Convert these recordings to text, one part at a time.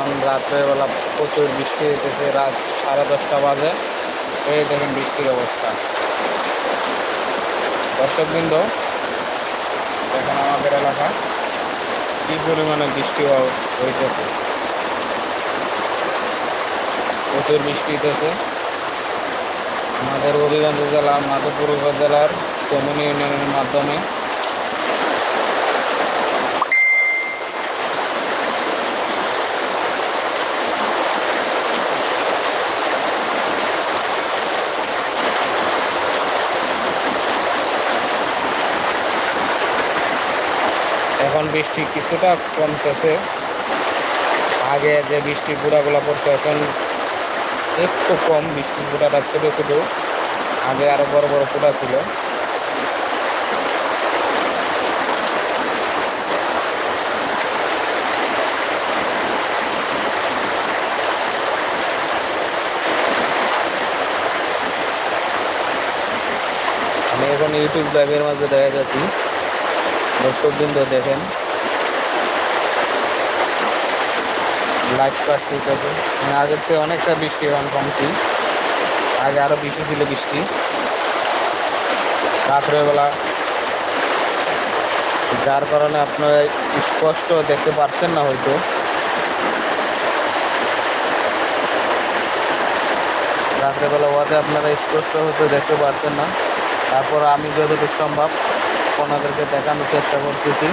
কারণ রাত্রেবেলা প্রচুর বৃষ্টি হইতেছে, রাত সাড়ে দশটা বাজে। এই দেখেন বৃষ্টির অবস্থা। দর্শকবৃন্দ, দেখেন আমাদের এলাকা। কি পরিমাণে বৃষ্টি হইতেছে। প্রচুর বৃষ্টি হইতেছে। আমাদের হবিগঞ্জ জেলা, মাধবপুর উপজেলার চমনি ইউনিয়নের মাধ্যমে এখন বৃষ্টি কিছুটা কমতেছে। আগে যে বৃষ্টি গুঁড়াগুলো পড়তো, এখন একটু কম। বৃষ্টির ফুটাটা ছোট ছোট। আগে আরও বড় বড় ফুটা ছিল। আমি এখন ইউটিউব লাইভের মাঝে দেখা গেছি যাচ্ছি দর্শকবৃন্দ দেখেন। লাইভ প্রাকটিস আছে মানে আগের চেয়ে অনেকটা বৃষ্টি এখন কমছি আগে আরও বেশি ছিল বৃষ্টি। রাত্রেবেলা যার কারণে আপনারা স্পষ্ট দেখতে পাচ্ছেন না হয়তো। রাত্রেবেলা ওয়াতে আপনারা স্পষ্ট হয়তো দেখতে পাচ্ছেন না। তারপর আমি যতটুকু সম্ভব ওনাদেরকে দেখানোর চেষ্টা করতেছি।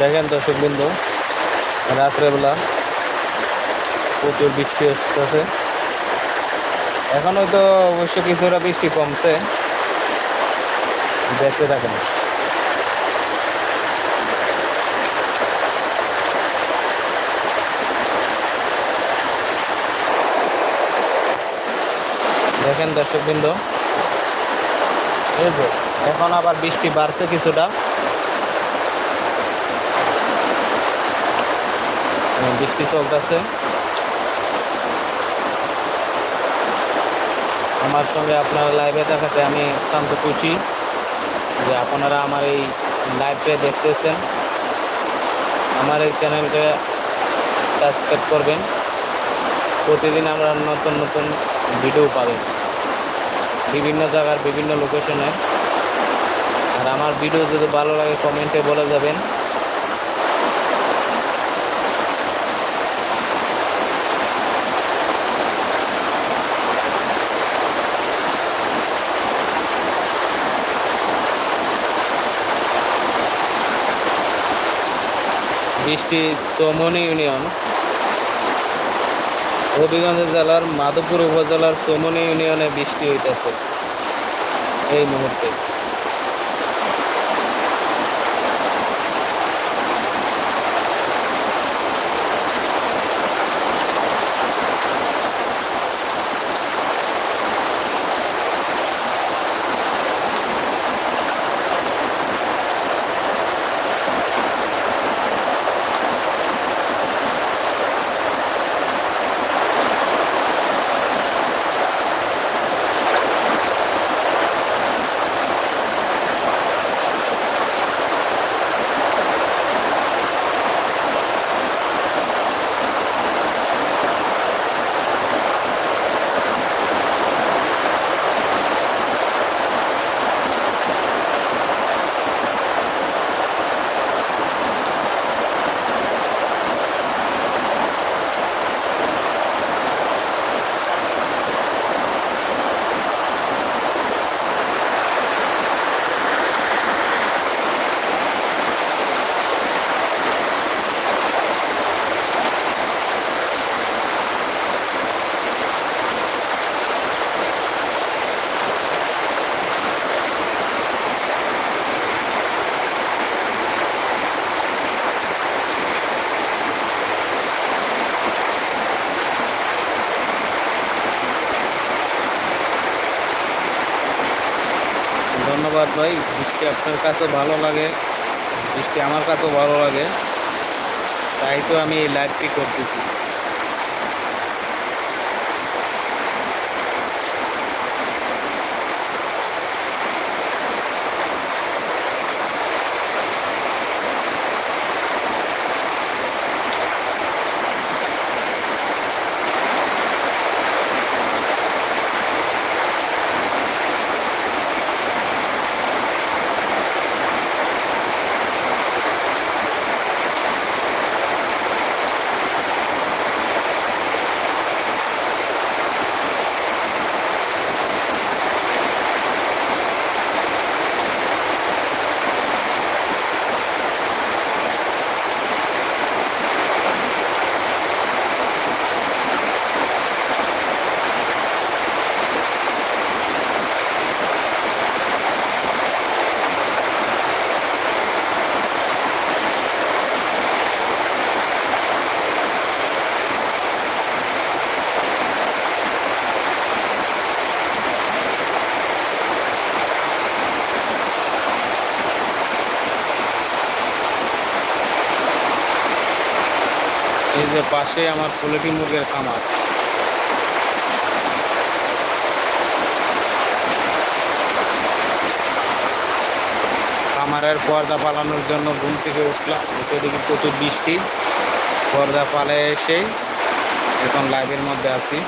দেখেন দর্শক বিন্দু, রাত্রেবেলা প্রচুর বৃষ্টি আসতেছে। এখন হয়তো অবশ্য কিছুটা বৃষ্টি কমছে। দেখতে থাকেন। দেখেন দর্শকবৃন্দ এই যে, এখন আবার বৃষ্টি বাড়ছে কিছুটা। বৃষ্টি চলতেছে। আমার সঙ্গে আপনারা লাইভে দেখাতে আমি অত্যন্ত খুশি যে আপনারা আমার এই লাইভটা দেখতেছেন। আমার এই চ্যানেলকে সাবস্ক্রাইব করবেন। প্রতিদিন আমরা নতুন নতুন ভিডিও পাবেন বিভিন্ন জায়গার বিভিন্ন লোকেশনে আর আমার ভিডিও যদি ভালো লাগে কমেন্টে বলে যাবেন। বৃষ্টি সোমনি ইউনিয়ন। হবিগঞ্জ জেলার মাধবপুর উপজেলার সোমনি ইউনিয়নে বৃষ্টি হইতেছে। এই মুহূর্তে। ধন্যবাদ ভাই। বৃষ্টি আপনার কাছে ভালো লাগে, বৃষ্টি আমার কাছেও ভালো লাগে। তাই তো আমি এই লাইভটি করতেছি এই যে পাশে আমার পোলট্রি মুরগের খামার। খামারের পর্দা পালানোর জন্য ঘুম থেকে উঠলাম, উঠে দেখি প্রচুর বৃষ্টি। পর্দা পালে এসে এখন লাইভের মধ্যে আছি।